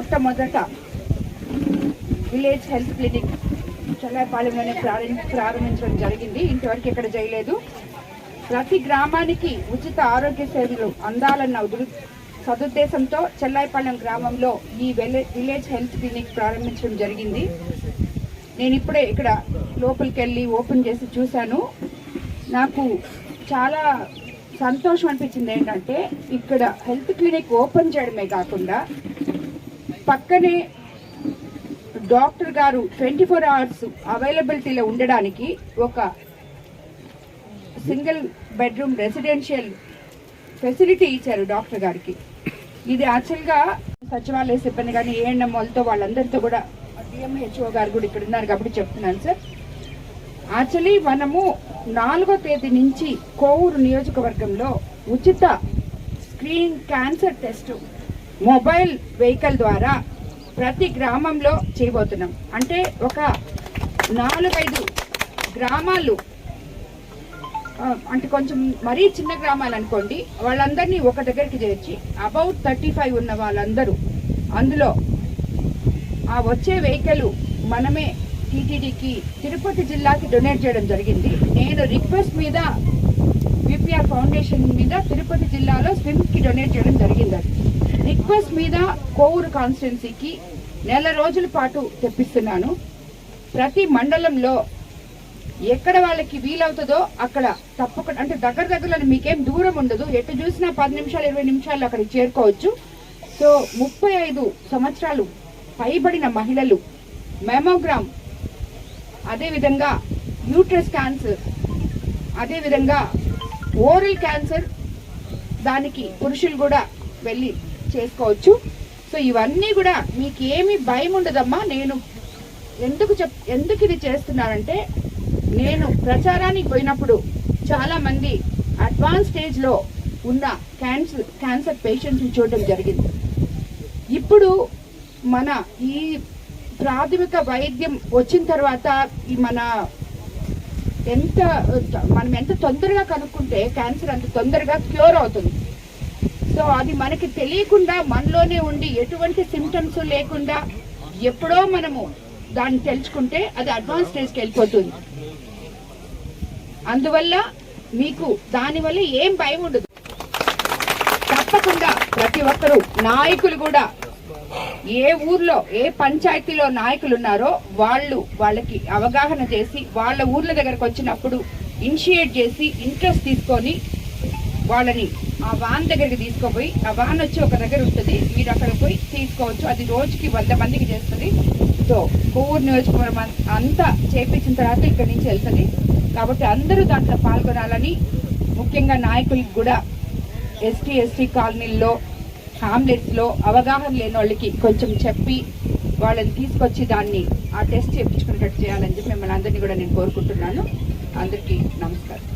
మొట్టమొదట village health clinic చల్లాపాలెంలోనే ప్రారంభ ప్రారంభించడం జరిగింది. ఇంతవరకు ఇక్కడ చేయలేదు ప్రతి గ్రామానికి ఉచిత ఆరోగ్య సేవలు అందాలన్న ఉదృ సదుద్దేశంతో చెల్లాయిపాలెం గ్రామంలో ఈ వెలే- విలేజ్ హెల్త్ క్లినిక్ ప్రారంభించడం జరిగింది. నేను ఇప్పుడే ఇక్కడ లోపలికి వెళ్ళి ఓపెన్ చేసి చూశాను. నాకు చాలా సంతోషం అనిపించింది ఏంటంటే ఇక్కడ హెల్త్ క్లినిక్ ఓపెన్ చేయడమే కాకుండా పక్కనే డాక్టర్ గారు ట్వంటీ ఫోర్ అవర్స్ అవైలబిలిటీలో ఉండడానికి ఒక సింగిల్ బెడ్రూమ్ రెసిడెన్షియల్ ఫెసిలిటీ ఇచ్చారు డాక్టర్ గారికి. ఇది యాక్చువల్గా సచివాలయ సిబ్బంది కానీ ఏఎన్ఎం వాళ్ళతో వాళ్ళందరితో కూడా డిఎంహెచ్ఓ గారు కూడా ఇక్కడ ఉన్నారు కాబట్టి చెప్తున్నాను సార్. యాక్చువల్లీ మనము నాలుగో తేదీ నుంచి కోవూరు నియోజకవర్గంలో ఉచిత screen cancer test mobile vehicle ద్వారా ప్రతి గ్రామంలో చేయబోతున్నాం. అంటే ఒక నాలుగైదు గ్రామాలు అంటే కొంచెం మరీ చిన్న గ్రామాలు అనుకోండి వాళ్ళందరినీ ఒక దగ్గరికి చేర్చి అబౌట్ థర్టీ ఫైవ్ ఉన్న వాళ్ళందరూ అందులో ఆ వచ్చే వెహికల్ మనమే టీటీడీకి తిరుపతి జిల్లాకి డొనేట్ చేయడం జరిగింది. నేను రిక్వెస్ట్ మీద విపిఆర్ ఫౌండేషన్ మీద తిరుపతి జిల్లాలో స్విమ్కి డొనేట్ చేయడం జరిగింది. అది రిక్వెస్ట్ మీద కోవూరు కాన్స్టిట్యున్సీకి నెల రోజుల పాటు తెప్పిస్తున్నాను. ప్రతి మండలంలో ఎక్కడ వాళ్ళకి వీలవుతుందో అక్కడ తప్పకుండా అంటే దగ్గర దగ్గరలో మీకేం దూరం ఉండదు. ఎటు చూసినా పది నిమిషాలు ఇరవై నిమిషాలు అక్కడికి చేరుకోవచ్చు. సో ముప్పై ఐదు సంవత్సరాలు పైబడిన మహిళలు మెమోగ్రామ్ అదేవిధంగా యూట్రస్ క్యాన్సర్ అదేవిధంగా ఓరల్ క్యాన్సర్ దానికి పురుషులు కూడా వెళ్ళి చేసుకోవచ్చు. సో ఇవన్నీ కూడా మీకు ఏమి భయం ఉండదమ్మా. నేను ఎందుకు చెప్ ఎందుకు ఇది చేస్తున్నానంటే నేను ప్రచారానికి పోయినప్పుడు చాలామంది అడ్వాన్స్ స్టేజ్లో ఉన్న క్యాన్సర్ క్యాన్సర్ పేషెంట్స్ని చూడడం జరిగింది. ఇప్పుడు మన ఈ ప్రాథమిక వైద్యం వచ్చిన తర్వాత ఈ మన ఎంత మనం ఎంత తొందరగా కనుక్కుంటే క్యాన్సర్ అంత తొందరగా క్యూర్ అవుతుంది. సో అది మనకి తెలియకుండా మనలోనే ఉండి ఎటువంటి సిమ్టమ్స్ లేకుండా ఎప్పుడో మనము దాన్ని తెలుసుకుంటే అది అడ్వాన్స్ స్టేజ్కి వెళ్ళిపోతుంది. అందువల్ల మీకు దానివల్ల ఏం భయం ఉండదు. తప్పకుండా ప్రతి ఒక్కరూ నాయకులు కూడా ఏ ఊర్లో ఏ పంచాయతీలో నాయకులు ఉన్నారో వాళ్ళు వాళ్ళకి అవగాహన చేసి వాళ్ళ ఊర్ల దగ్గరకు వచ్చినప్పుడు ఇనిషియేట్ చేసి ఇంట్రెస్ట్ తీసుకొని వాళ్ళని ఆ వాన్ దగ్గరికి తీసుకుపోయి ఆ వాన్ వచ్చి ఒక దగ్గర ఉంటుంది మీరు అక్కడ పోయి తీసుకోవచ్చు అది రోజుకి వంద మందికి చేస్తుంది. సో కోవూరు నియోజకవర్గం అంతా చేపించిన తర్వాత ఇక్కడి నుంచి వెళ్తుంది. కాబట్టి అందరూ దాంట్లో పాల్గొనాలని ముఖ్యంగా నాయకులకు కూడా ఎస్టీ ఎస్టీ కాలనీల్లో హామ్లెట్స్లో అవగాహన లేని వాళ్ళకి కొంచెం చెప్పి వాళ్ళని తీసుకొచ్చి దాన్ని ఆ టెస్ట్ చేయించుకునేటట్టు చేయాలని చెప్పి మిమ్మల్ని అందరినీ కూడా నేను కోరుకుంటున్నాను. అందరికీ నమస్కారం.